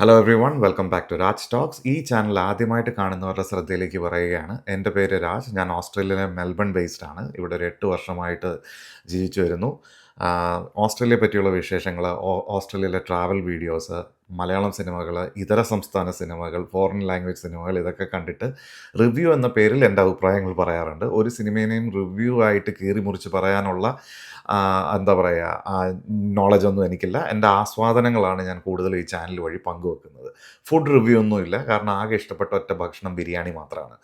Hello everyone welcome back to Raj Talks ഈ channel ആദ്യമായിട്ട് കാണുന്നവരുടെ ശ്രദ്ധയിലേക്ക് പറയുകയാണ്. എന്റെ പേര് രാജ്. ഞാൻ ഓസ്ട്രേലിയയിലെ മെൽബൺ ബേസ്ഡ് ആണ്. ഇവിടെ ഒരു എട്ട് വർഷമായിട്ട് ജീവിച്ചു വരുന്നു. ഓസ്ട്രേലിയയെ പറ്റിയുള്ള വിശേഷങ്ങൾ ഓസ്ട്രേലിയയിലെ ട്രാവൽ വീഡിയോസ് മലയാളം സിനിമകൾ ഇതര സംസ്ഥാന സിനിമകൾ ഫോറിൻ ലാംഗ്വേജ് സിനിമകൾ ഇതൊക്കെ കണ്ടിട്ട് റിവ്യൂ എന്ന പേരിൽ എന്റെ അഭിപ്രായങ്ങൾ പറയാറുണ്ട്. ഒരു സിനിമേനെയും റിവ്യൂ ആയിട്ട് കീറി മുറിച്ച് പറയാനുള്ള എന്താ പറയുക നോളജ് ഒന്നും എനിക്കില്ല. എന്റെ ആസ്വാദനങ്ങളാണ് ഞാൻ കൂടുതൽ ഈ ചാനൽ വഴി പങ്കുവെക്കുന്നത്. ഫുഡ് റിവ്യൂ ഒന്നുമില്ല. കാരണം ആകെ ഇഷ്ടപ്പെട്ട ഒറ്റ ഭക്ഷണം ബിരിയാണി മാത്രമാണ്.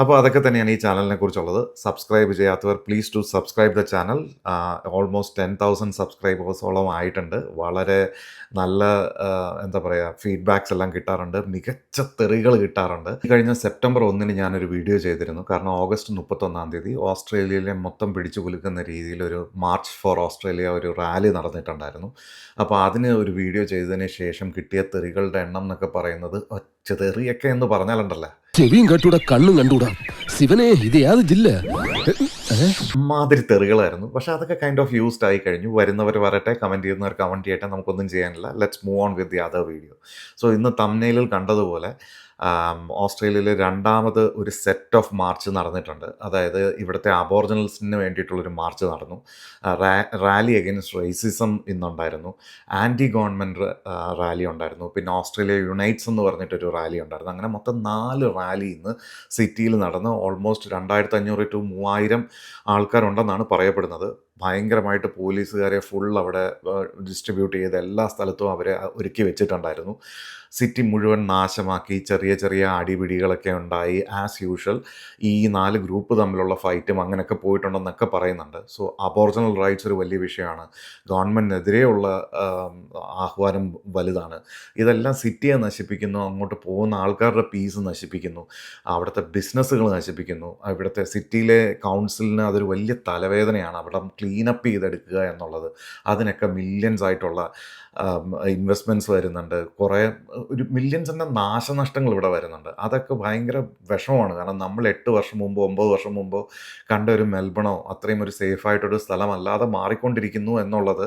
അപ്പോൾ അതൊക്കെ തന്നെയാണ് ഈ ചാനലിനെ കുറിച്ചുള്ളത് സബ്സ്ക്രൈബ് ചെയ്യാത്തവർ please to subscribe the channel almost ten thousand സബ്സ്ക്രൈബേഴ്സോളം ആയിട്ടുണ്ട്. വളരെ നല്ല എന്താ പറയുക ഫീഡ്ബാക്സ് എല്ലാം കിട്ടാറുണ്ട്. മികച്ച തെറികൾ കിട്ടാറുണ്ട്. കഴിഞ്ഞ സെപ്റ്റംബർ ഒന്നിന് ഞാനൊരു വീഡിയോ ചെയ്തിരുന്നു. കാരണം ഓഗസ്റ്റ് മുപ്പത്തൊന്നാം തീയതി ഓസ്ട്രേലിയയിലെ മൊത്തം പിടിച്ചു കുലുക്കുന്ന രീതിയിൽ ഒരു മാർച്ച് ഫോർ ഓസ്ട്രേലിയ ഒരു റാലി നടന്നിട്ടുണ്ടായിരുന്നു. അപ്പോൾ അതിന് ഒരു വീഡിയോ ചെയ്തതിന് ശേഷം കിട്ടിയ തെറികളുടെ എണ്ണം എന്നൊക്കെ പറയുന്നത് ഒറ്റ തെറിയൊക്കെ എന്ന് പറഞ്ഞാലുണ്ടല്ലോ. ചെവിയും കണ്ടൂടാ കണ്ണും കണ്ടൂടാ ശിവനെ ഇത് യാത് ജില്ല? മാതിരി തെറികളായിരുന്നു. പക്ഷെ അതൊക്കെ കൈൻഡ് ഓഫ് യൂസ്ഡ് ആയി കഴിഞ്ഞു. വരുന്നവർ വരട്ടെ കമന്റ് ചെയ്യുന്നവർ കമന്റ് ചെയ്യട്ടെ നമുക്കൊന്നും ചെയ്യാനില്ല. Let's move on with the other video so ഇന്ന് തമ്നയിലിൽ കണ്ടതുപോലെ ഓസ്ട്രേലിയയിൽ രണ്ടാമത് ഒരു സെറ്റ് ഓഫ് മാർച്ച് നടന്നിട്ടുണ്ട്. അതായത് ഇവിടുത്തെ അബോർജിനൽസിന് വേണ്ടിയിട്ടുള്ളൊരു മാർച്ച് നടന്നു. റാലി അഗെയിൻസ്റ്റ് റേസിസം ഇന്നുണ്ടായിരുന്നു. ആന്റി ഗവൺമെന്റ് റാലി ഉണ്ടായിരുന്നു. പിന്നെ ഓസ്ട്രേലിയ യുണൈറ്റ്സ് എന്ന് പറഞ്ഞിട്ടൊരു റാലി ഉണ്ടായിരുന്നു. അങ്ങനെ മൊത്തം നാല് റാലി ഇന്ന് സിറ്റിയിൽ നടന്ന് ഓൾമോസ്റ്റ് രണ്ടായിരത്തി അഞ്ഞൂറ് ടു മൂവായിരം ആൾക്കാരുണ്ടെന്നാണ് പറയപ്പെടുന്നത്. ഭയങ്കരമായിട്ട് പോലീസുകാരെ ഫുൾ അവിടെ ഡിസ്ട്രിബ്യൂട്ട് ചെയ്ത് എല്ലാ സ്ഥലത്തും അവരെ ഒരുക്കി വെച്ചിട്ടുണ്ടായിരുന്നു. സിറ്റി മുഴുവൻ നാശമാക്കി ചെറിയ ചെറിയ അടിപിടികളൊക്കെ ഉണ്ടായി. ആസ് യൂഷ്വൽ ഈ നാല് ഗ്രൂപ്പ് തമ്മിലുള്ള ഫൈറ്റും അങ്ങനെയൊക്കെ പോയിട്ടുണ്ടെന്നൊക്കെ പറയുന്നുണ്ട്. സോ അബോർജിനൽ റൈറ്റ്സ് ഒരു വലിയ വിഷയമാണ്. ഗവൺമെന്റിനെതിരെയുള്ള ആഹ്വാനം വലുതാണ്. ഇതെല്ലാം സിറ്റിയെ നശിപ്പിക്കുന്നു അങ്ങോട്ട് പോകുന്ന ആൾക്കാരുടെ പീസ് നശിപ്പിക്കുന്നു അവിടുത്തെ ബിസിനസ്സുകൾ നശിപ്പിക്കുന്നു. ഇവിടുത്തെ സിറ്റിയിലെ കൗൺസിലിന് അതൊരു വലിയ തലവേദനയാണ്. അവിടെ ക്ലീനപ്പ് ചെയ്തെടുക്കുക എന്നുള്ളത്. അതിനൊക്കെ മില്യൺസ് ആയിട്ടുള്ള ഇൻവെസ്റ്റ്മെന്റ്സ് വരുന്നുണ്ട്. കുറേ ഒരു മില്യൺസിന്റെ നാശനഷ്ടങ്ങൾ ഇവിടെ വരുന്നുണ്ട്. അതൊക്കെ ഭയങ്കര വിഷമമാണ്. കാരണം നമ്മൾ എട്ട് വർഷം മുമ്പോ ഒമ്പത് വർഷം മുമ്പോ കണ്ട ഒരു മെൽബണോ അത്രയും ഒരു സേഫായിട്ടൊരു സ്ഥലമല്ലാതെ മാറിക്കൊണ്ടിരിക്കുന്നു എന്നുള്ളത്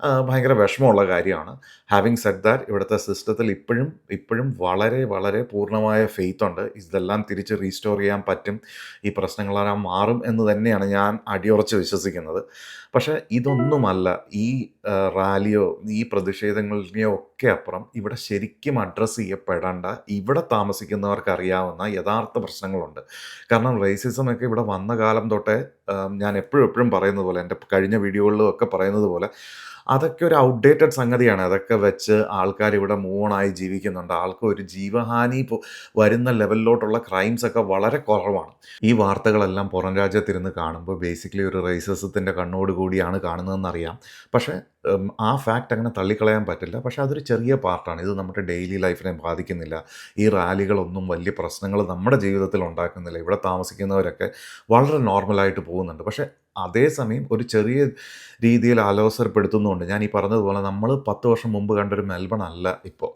ഭയങ്കര വിഷമമുള്ള കാര്യമാണ്. ഹാവിങ് സെറ്റ് ദാറ്റ് ഇവിടുത്തെ സിസ്റ്റത്തിൽ ഇപ്പോഴും ഇപ്പോഴും വളരെ വളരെ പൂർണമായ ഫെയ്ത്ത് ഉണ്ട്. ഇതെല്ലാം തിരിച്ച് റീസ്റ്റോർ ചെയ്യാൻ പറ്റും. ഈ പ്രശ്നങ്ങളെല്ലാം മാറും എന്ന് തന്നെയാണ് ഞാൻ അടിയുറച്ച് വിശ്വസിക്കുന്നത്. പക്ഷേ ഇതൊന്നുമല്ല. ഈ റാലിയോ ഈ പ്രതിഷേധങ്ങളിനെയോ ഒക്കെ അപ്പുറം ഇവിടെ ശരിക്കും അഡ്രസ്സ് ചെയ്യപ്പെടേണ്ട ഇവിടെ താമസിക്കുന്നവർക്ക് അറിയാവുന്ന യഥാർത്ഥ പ്രശ്നങ്ങളുണ്ട്. കാരണം റേസിസം ഒക്കെ ഇവിടെ വന്ന കാലം തൊട്ടേ ഞാൻ എപ്പോഴും എപ്പോഴും പറയുന്നത് പോലെ എന്റെ കഴിഞ്ഞ വീഡിയോകളിലും ഒക്കെ പറയുന്നത് പോലെ അതൊക്കെ ഒരു ഔട്ട്ഡേറ്റഡ് സംഗതിയാണ്. അതൊക്കെ വെച്ച് ആൾക്കാർ ഇവിടെ മൂവ് ആയി ജീവിക്കുന്നുണ്ട്. ആൾക്ക് ഒരു ജീവഹാനി വരുന്ന ലെവലിലോട്ടുള്ള ക്രൈംസ് ഒക്കെ വളരെ കുറവാണ്. ഈ വാർത്തകളെല്ലാം പുറം രാജ്യത്തിരുന്ന് കാണുമ്പോൾ ബേസിക്കലി ഒരു റേസസത്തിന്റെ കണ്ണോട് കൂടിയാണ് കാണുന്നതെന്നറിയാം. പക്ഷേ ആ ഫാക്റ്റ് അങ്ങനെ തള്ളിക്കളയാൻ പറ്റില്ല. പക്ഷേ അതൊരു ചെറിയ പാർട്ടാണ് ഇത് നമ്മുടെ ഡെയിലി ലൈഫിനെ ബാധിക്കുന്നില്ല. ഈ റാലികളൊന്നും വലിയ പ്രശ്നങ്ങൾ നമ്മുടെ ജീവിതത്തിൽ ഉണ്ടാക്കുന്നില്ല. ഇവിടെ താമസിക്കുന്നവരൊക്കെ വളരെ നോർമലായിട്ട് പോകുന്നുണ്ട്. പക്ഷേ അതേസമയം ഒരു ചെറിയ രീതിയിൽ ആലോചനപ്പെടുത്തുന്നുണ്ട് ഞാൻ ഈ പറഞ്ഞതുപോലെ നമ്മൾ പത്ത് വർഷം മുമ്പ് കണ്ടൊരു മെൽബൺ അല്ല ഇപ്പോൾ.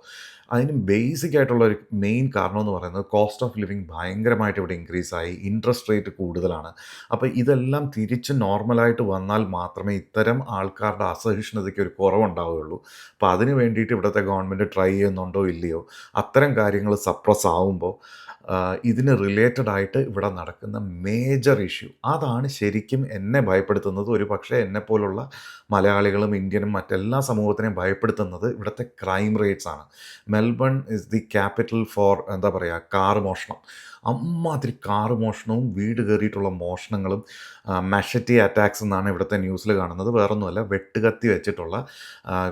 അതിന് ബേസിക് ആയിട്ടുള്ള ഒരു മെയിൻ കാരണം എന്ന് പറയുന്നത് കോസ്റ്റ് ഓഫ് ലിവിങ് ഭയങ്കരമായിട്ട് ഇവിടെ ഇൻക്രീസ് ആയി. ഇൻട്രസ്റ്റ് റേറ്റ് കൂടുതലാണ്. അപ്പോൾ ഇതെല്ലാം തിരിച്ച് നോർമലായിട്ട് വന്നാൽ മാത്രമേ ഇത്തരം ആൾക്കാരുടെ അസഹിഷ്ണുതയ്ക്ക് ഒരു കുറവുണ്ടാവുകയുള്ളൂ. അപ്പോൾ അതിന് വേണ്ടിയിട്ട് ഇവിടുത്തെ ഗവൺമെന്റ് ട്രൈ ചെയ്യുന്നുണ്ടോ ഇല്ലയോ? അത്തരം കാര്യങ്ങൾ സപ്രസ് ആവുമ്പോൾ ഇതിന് റിലേറ്റഡ് ആയിട്ട് ഇവിടെ നടക്കുന്ന മേജർ ഇഷ്യൂ അതാണ് ശരിക്കും എന്നെ ഭയപ്പെടുത്തുന്നത് ഒരു പക്ഷേ എന്നെപ്പോലുള്ള മലയാളികളും ഇന്ത്യനും മറ്റെല്ലാ സമൂഹത്തിനെയും ഭയപ്പെടുത്തുന്നത് ഇവിടുത്തെ ക്രൈം റേറ്റ്സ് ആണ്. Melbourne is the capital for എന്താ പറയുക കാർ മോഷണം. അമ്മാതിരി കാർ മോഷണവും വീട് കയറിയിട്ടുള്ള മോഷണങ്ങളും മെഷറ്റി അറ്റാക്സ് എന്നാണ് ഇവിടുത്തെ ന്യൂസിൽ കാണുന്നത്. വേറൊന്നുമല്ല വെട്ടുകത്തി വെച്ചിട്ടുള്ള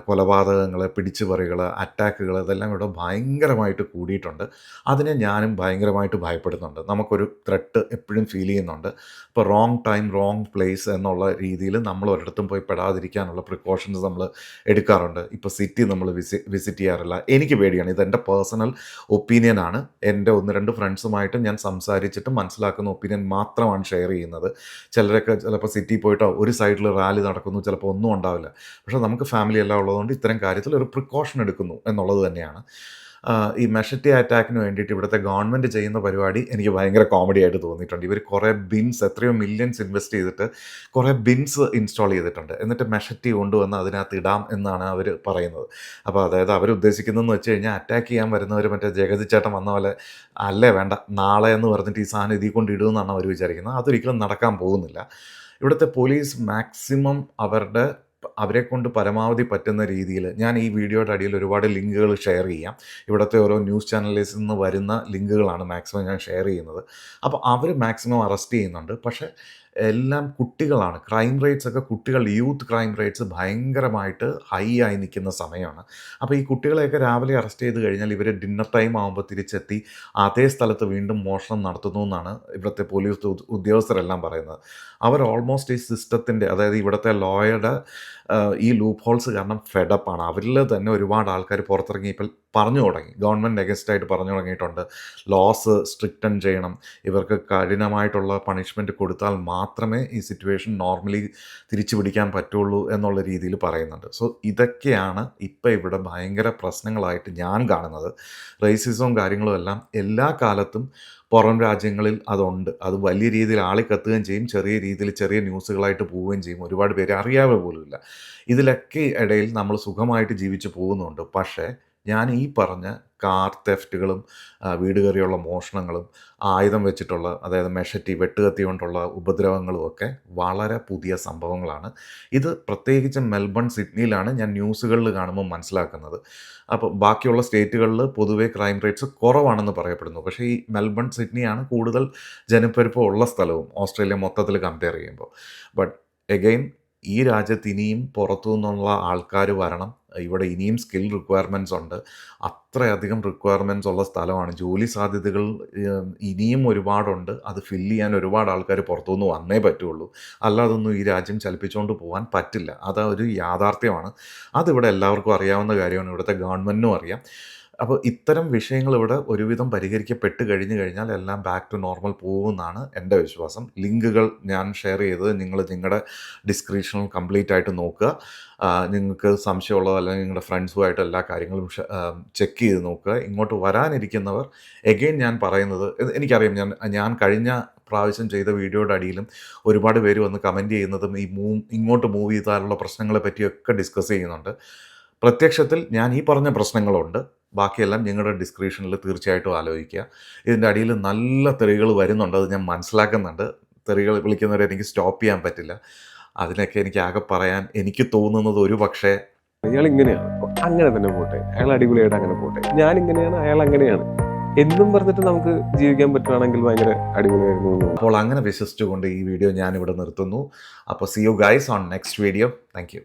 കൊലപാതകങ്ങൾ പിടിച്ചുപറികൾ അറ്റാക്കുകൾ ഇതെല്ലാം ഇവിടെ ഭയങ്കരമായിട്ട് കൂടിയിട്ടുണ്ട്. അതിനെ ഞാനും ഭയങ്കരമായിട്ട് ഭയപ്പെടുന്നുണ്ട്. നമുക്കൊരു ത്രെട്ട് എപ്പോഴും ഫീൽ ചെയ്യുന്നുണ്ട്. ഇപ്പോൾ റോങ് ടൈം റോങ് പ്ലേസ് എന്നുള്ള രീതിയിൽ നമ്മൾ ഒരിടത്തും പോയി പെടാതിരിക്കാനുള്ള പ്രിക്കോഷൻസ് നമ്മൾ എടുക്കാറുണ്ട്. ഇപ്പോൾ സിറ്റി നമ്മൾ വിസി വിസിറ്റ് ചെയ്യാറില്ല. എനിക്ക് പേടിയാണ്. ഇത് എന്റെ പേഴ്സണൽ ഒപ്പീനിയനാണ് എന്റെ ഒന്ന് രണ്ട് ഫ്രണ്ട്സുമായിട്ടും ഞാൻ സംസാരിച്ചിട്ട് മനസ്സിലാക്കുന്ന ഒപ്പീനിയൻ മാത്രമാണ് ഷെയർ ചെയ്യുന്നത്. ചിലരൊക്കെ ചിലപ്പോൾ സിറ്റി പോയിട്ടോ ഒരു സൈഡിൽ റാലി നടക്കുന്നു ചിലപ്പോൾ ഒന്നും ഉണ്ടാവില്ല. പക്ഷേ നമുക്ക് ഫാമിലി എല്ലാം ഉള്ളതുകൊണ്ട് ഇത്തരം കാര്യത്തിൽ ഒരു പ്രിക്കോഷൻ എടുക്കുന്നു എന്നുള്ളത് തന്നെയാണ്. ഈ മെഷറ്റി അറ്റാക്കിന് വേണ്ടിയിട്ട് ഇവിടുത്തെ ഗവൺമെന്റ് ചെയ്യുന്ന പരിപാടി എനിക്ക് ഭയങ്കര കോമഡി ആയിട്ട് തോന്നിയിട്ടുണ്ട്. ഇവർ കുറേ ബിൻസ് എത്രയോ മില്യൺസ് ഇൻവെസ്റ്റ് ചെയ്തിട്ട് കുറേ ബിൻസ് ഇൻസ്റ്റാൾ ചെയ്തിട്ടുണ്ട്. എന്നിട്ട് മെഷറ്റി കൊണ്ടുവന്ന് അതിനകത്ത് ഇടാം എന്നാണ് അവർ പറയുന്നത്. അപ്പോൾ അതായത് അവർ ഉദ്ദേശിക്കുന്നതെന്ന് വെച്ച് കഴിഞ്ഞാൽ അറ്റാക്ക് ചെയ്യാൻ വരുന്നവർ മറ്റേ ജഗതി ചേട്ടൻ വന്ന പോലെ അല്ലേ വേണ്ട നാളെ എന്ന് പറഞ്ഞിട്ട് ഈ സാധനം ഇതിൽ കൊണ്ട് ഇടുമെന്നാണ് അവർ വിചാരിക്കുന്നത്. അതൊരിക്കലും നടക്കാൻ പോകുന്നില്ല. ഇവിടുത്തെ പോലീസ് മാക്സിമം അവരുടെ അവരെ കൊണ്ട് പരമാവധി പറ്റുന്ന രീതിയിൽ ഞാൻ ഈ വീഡിയോയുടെ അടിയിൽ ഒരുപാട് ലിങ്കുകൾ ഷെയർ ചെയ്യാം. ഇവിടുത്തെ ഓരോ ന്യൂസ് ചാനലിൽ നിന്ന് വരുന്ന ലിങ്കുകളാണ് മാക്സിമം ഞാൻ ഷെയർ ചെയ്യുന്നത്. അപ്പോൾ അവർ മാക്സിമം അറസ്റ്റ് ചെയ്യുന്നുണ്ട്. പക്ഷേ എല്ലാം കുട്ടികളാണ്. ക്രൈം റേറ്റ്സ് ഒക്കെ കുട്ടികൾ യൂത്ത് ക്രൈം റേറ്റ്സ് ഭയങ്കരമായിട്ട് ഹൈ ആയി നിൽക്കുന്ന സമയമാണ്. അപ്പോൾ ഈ കുട്ടികളെയൊക്കെ രാവിലെ അറസ്റ്റ് ചെയ്ത് കഴിഞ്ഞാൽ ഇവർ ഡിന്നർ ടൈം ആകുമ്പോൾ തിരിച്ചെത്തി അതേ സ്ഥലത്ത് വീണ്ടും മോഷണം നടത്തുന്നു എന്നാണ് ഇവിടുത്തെ പോലീസ് ഉദ്യോഗസ്ഥരെല്ലാം പറയുന്നത്. അവർ ഓൾമോസ്റ്റ് ഈ സിസ്റ്റത്തിന്റെ അതായത് ഇവിടുത്തെ ലോയുടെ ഈ ലൂപ്പ് ഹോൾസ് കാരണം ഫെഡപ്പാണ് അവരിൽ തന്നെ ഒരുപാട് ആൾക്കാർ പുറത്തിറങ്ങി ഇപ്പോൾ പറഞ്ഞു തുടങ്ങി. ഗവൺമെന്റ് അഗേൻസ്റ്റായിട്ട് പറഞ്ഞു തുടങ്ങിയിട്ടുണ്ട്. ലോസ് സ്ട്രിക്റ്റൻ ചെയ്യണം. ഇവർക്ക് കഠിനമായിട്ടുള്ള പണിഷ്മെന്റ് കൊടുത്താൽ മാത്രമേ ഈ സിറ്റുവേഷൻ നോർമലി തിരിച്ചു പിടിക്കാൻ പറ്റുള്ളൂ എന്നുള്ള രീതിയിൽ പറയുന്നുണ്ട്. സോ ഇതൊക്കെയാണ് ഇപ്പോൾ ഇവിടെ ഭയങ്കര പ്രശ്നങ്ങളായിട്ട് ഞാൻ കാണുന്നത്. റേസിസവും കാര്യങ്ങളും എല്ലാം എല്ലാ കാലത്തും പുറം രാജ്യങ്ങളിൽ അതുണ്ട്. അത് വലിയ രീതിയിൽ ആളിക്കത്തുകയും ചെയ്യും. ചെറിയ രീതിയിൽ ചെറിയ ന്യൂസുകളായിട്ട് പോവുകയും ചെയ്യും. ഒരുപാട് പേര് അറിയാതെ പോലുമില്ല. ഇതിലൊക്കെ ഇടയിൽ നമ്മൾ സുഖമായിട്ട് ജീവിച്ചു പോകുന്നുണ്ട്. പക്ഷേ ഞാൻ ഈ പറഞ്ഞ കാർ തെഫ്റ്റുകളും വീട് കയറിയുള്ള മോഷണങ്ങളും ആയുധം വെച്ചിട്ടുള്ള അതായത് മെഷറ്റി വെട്ടുകത്തി കൊണ്ടുള്ള ഉപദ്രവങ്ങളും ഒക്കെ വളരെ പുതിയ സംഭവങ്ങളാണ്. ഇത് പ്രത്യേകിച്ച് മെൽബൺ സിഡ്നിയിലാണ് ഞാൻ ന്യൂസുകളിൽ കാണുമ്പോൾ മനസ്സിലാക്കുന്നത്. അപ്പോൾ ബാക്കിയുള്ള സ്റ്റേറ്റുകളിൽ പൊതുവെ ക്രൈം റേറ്റ്സ് കുറവാണെന്ന് പറയപ്പെടുന്നു. പക്ഷേ ഈ മെൽബൺ സിഡ്നിയാണ് കൂടുതൽ ജനപ്പെരുപ്പം ഉള്ള സ്ഥലവും ഓസ്ട്രേലിയ മൊത്തത്തിൽ കമ്പയർ ചെയ്യുമ്പോൾ. ബട്ട് എഗെയിൻ ഈ രാജ്യത്ത് ഇനിയും പുറത്തു നിന്നുള്ള ആൾക്കാർ വരണം. ഇവിടെ ഇനിയും സ്കിൽ റിക്വയർമെന്റ്സ് ഉണ്ട്. അത്രയധികം റിക്വയർമെന്റ്സ് ഉള്ള സ്ഥലമാണ്. ജോലി സാധ്യതകൾ ഇനിയും ഒരുപാടുണ്ട്. അത് ഫില്ല് ചെയ്യാൻ ഒരുപാട് ആൾക്കാർ പുറത്തുനിന്ന് വന്നേ പറ്റുള്ളൂ. അല്ലാതൊന്നും ഈ രാജ്യം ചലിപ്പിച്ചുകൊണ്ട് പോകാൻ പറ്റില്ല. അത് ഒരു യാഥാർത്ഥ്യമാണ്. അതിവിടെ എല്ലാവർക്കും അറിയാവുന്ന കാര്യമാണ്. ഇവിടുത്തെ ഗവൺമെന്റിനും അറിയാം. അപ്പോൾ ഇത്തരം വിഷയങ്ങൾ ഇവിടെ ഒരുവിധം പരിഹരിക്കപ്പെട്ട് കഴിഞ്ഞു കഴിഞ്ഞാൽ എല്ലാം ബാക്ക് ടു നോർമൽ പോകുമെന്നാണ് എന്റെ വിശ്വാസം. ലിങ്കുകൾ ഞാൻ ഷെയർ ചെയ്തത് നിങ്ങൾ നിങ്ങളുടെ ഡിസ്ക്രിപ്ഷനിൽ കംപ്ലീറ്റ് ആയിട്ട് നോക്കുക. നിങ്ങൾക്ക് സംശയമുള്ളതോ അല്ലെങ്കിൽ നിങ്ങളുടെ ഫ്രണ്ട്സുമായിട്ട് എല്ലാ കാര്യങ്ങളും ചെക്ക് ചെയ്ത് നോക്കുക. ഇങ്ങോട്ട് വരാനിരിക്കുന്നവർ എഗെയിൻ ഞാൻ പറയുന്നത് എനിക്കറിയാം ഞാൻ ഞാൻ കഴിഞ്ഞ പ്രാവശ്യം ചെയ്ത വീഡിയോയുടെ അടിയിലും ഒരുപാട് പേര് വന്ന് കമന്റ് ചെയ്യുന്നതും ഈ മൂവ് ഇങ്ങോട്ട് മൂവ് ചെയ്താലുള്ള പ്രശ്നങ്ങളെ പറ്റിയൊക്കെ ഡിസ്കസ് ചെയ്യുന്നുണ്ട്. പ്രത്യക്ഷത്തിൽ ഞാൻ ഈ പറഞ്ഞ പ്രശ്നങ്ങളുണ്ട്. ബാക്കിയെല്ലാം ഞങ്ങളുടെ ഡിസ്ക്രിപ്ഷനിൽ തീർച്ചയായിട്ടും ആലോചിക്കുക. ഇതിന്റെ അടിയിൽ നല്ല തെറികൾ വരുന്നുണ്ട് അത് ഞാൻ മനസ്സിലാക്കുന്നുണ്ട്. തെറികൾ വിളിക്കുന്നവരെ എനിക്ക് സ്റ്റോപ്പ് ചെയ്യാൻ പറ്റില്ല. അതിനൊക്കെ എനിക്ക് ആകെ പറയാൻ എനിക്ക് തോന്നുന്നത് ഒരു പക്ഷേ അയാൾ ഇങ്ങനെയാണ് അങ്ങനെ തന്നെ പോട്ടെ. അയാൾ അടിപൊളിയായിട്ട് അങ്ങനെ പോട്ടെ. ഞാൻ ഇങ്ങനെയാണ് അയാൾ അങ്ങനെയാണ്. എന്നും പറഞ്ഞിട്ട് നമുക്ക് ജീവിക്കാൻ പറ്റുകയാണെങ്കിൽ ഭയങ്കര അടിപൊളിയായിരുന്നു അപ്പോൾ അങ്ങനെ വിശ്വസിച്ചുകൊണ്ട് ഈ വീഡിയോ ഞാൻ ഞാനിവിടെ നിർത്തുന്നു. അപ്പോൾ see you guys on next video thank you